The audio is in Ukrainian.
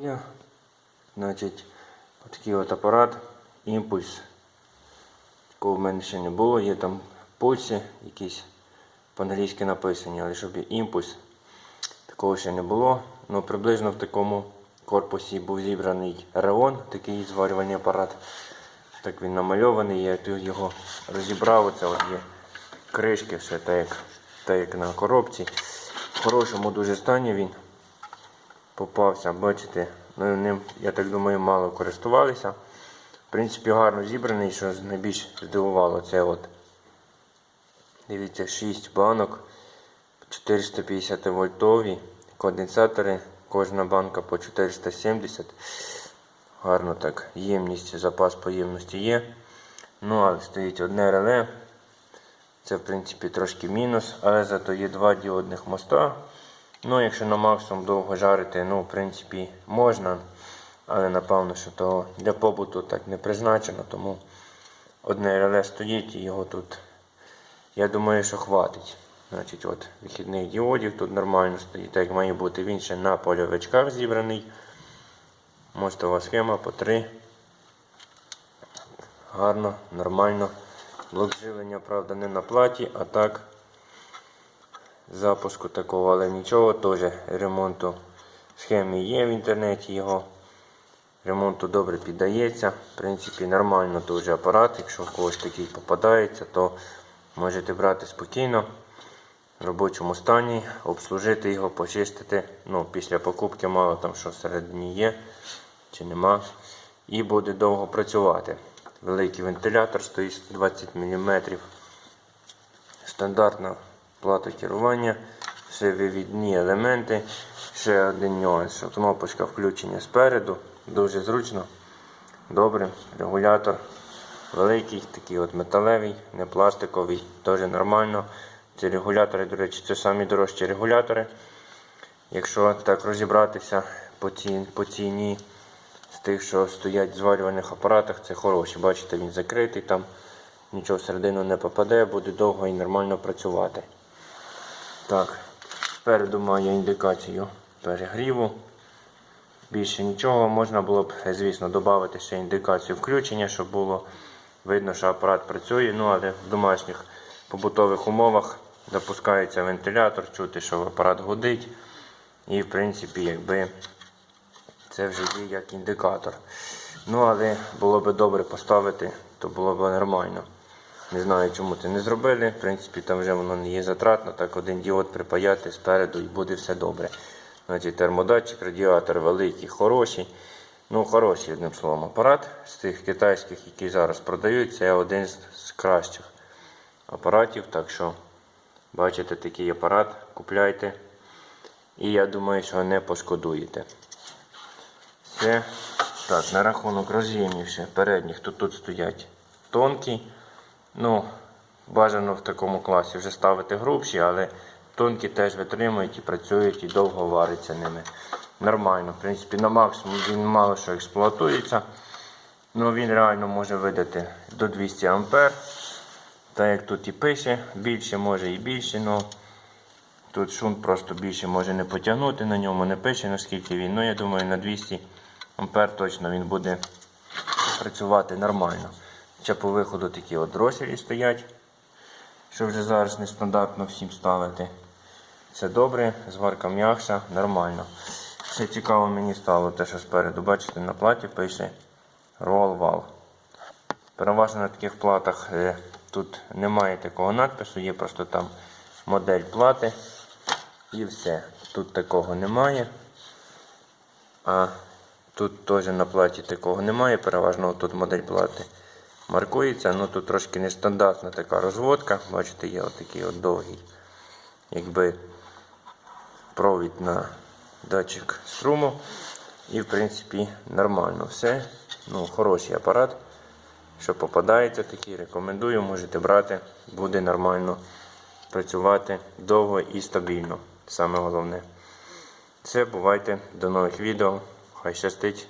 Я, значить, такий от апарат, імпульс. Такого в мене ще не було. Є там пульси якісь по-англійськи написані, але щоб є імпульс, такого ще не було. Ну, приблизно в такому корпусі був зібраний реон, такий зварювальний апарат. Так він намальований, я тут його розібрав. Оце от є кришки, все так як, так як на коробці. В хорошому дуже стані він попався, бачите, ну, ним, я так думаю, мало користувалися. В принципі, гарно зібраний, що найбільш здивувало, це от. Дивіться, 6 банок 450 вольтові, конденсатори, кожна банка по 470. Гарно так, ємність, запас по ємності є. Ну, але стоїть одне реле. Це, в принципі, трошки мінус, але зато є два діодних моста. Ну, якщо на максимум довго жарити, ну, в принципі, можна. Але напевно, що то для побуту так не призначено, тому одне реле стоїть і його тут, я думаю, що хватить. Значить, от вихідних діодів тут нормально стоїть, так як має бути. Він ще на польовичках зібраний. Мостова схема по 3. Гарно, нормально. Блок живлення, правда, не на платі, а так запуску такого, але нічого, теж ремонту схеми є в інтернеті його. Ремонту добре піддається. В принципі, нормально теж апарат. Якщо в когось такий попадається, то можете брати спокійно в робочому стані, обслужити його, почистити. Ну, після покупки мало там що всередині є чи нема. І буде довго працювати. Великий вентилятор стоїть 120 мм. Стандартна плата керування, все вивідні елементи. Ще один нюанс, що кнопочка включення спереду, дуже зручно, добре, регулятор великий, такий от металевий, не пластиковий, теж нормально. Ці регулятори, до речі, це самі дорожчі регулятори. Якщо так розібратися по ціні, по ціні з тих, що стоять в зварювальних апаратах, це хороші. Бачите, він закритий, там нічого всередину не попаде, буде довго і нормально працювати. Так, спереду маю індикацію перегріву. Більше нічого, можна було б, звісно, додати ще індикацію включення, щоб було видно, що апарат працює. Ну, але в домашніх побутових умовах запускається вентилятор, чути, що апарат гудить. І, в принципі, якби це вже є як індикатор. Ну, але було б добре поставити, то було б нормально. Не знаю, чому це не зробили. В принципі, там вже воно не є затратно. Так один діод припаяти спереду і буде все добре. Значить, термодатчик, радіатор великий, хороший. Ну, хороший, одним словом, апарат з тих китайських, які зараз продають, це один з, кращих апаратів. Так що, бачите, такий апарат купляйте. І я думаю, що не пошкодуєте. Все. Так, на рахунок роз'ємів ще передніх, тут тут стоять тонкі. Ну, бажано в такому класі вже ставити грубші, але тонкі теж витримують і працюють і довго вариться ними. Нормально. В принципі, на максимум він мало що експлуатується. Ну, він реально може видати до 200 А. Так як тут і пише, більше може і більше, але тут шунт просто більше може не потягнути на ньому, не пише наскільки він. Ну, я думаю, на 200 А точно він буде працювати нормально. Ще по виходу такі от дроселі стоять, що вже зараз нестандартно всім ставити. Це добре, зварка м'якша, нормально. Ще цікаво мені стало те, що спереду, бачите, на платі пише Roll Wall. Переважно на таких платах е, тут немає такого надпису, є просто там модель плати і все. Тут такого немає. А тут теж на платі такого немає, переважно тут модель плати маркується. Ну тут трошки нестандартна така розводка. Бачите, є отакий от довгий якби провід на датчик струму. І в принципі нормально все. Ну, Хороший апарат. Що попадається такий, рекомендую, можете брати, буде нормально працювати довго і стабільно. Саме головне. Все, бувайте, до нових відео. Хай щастить.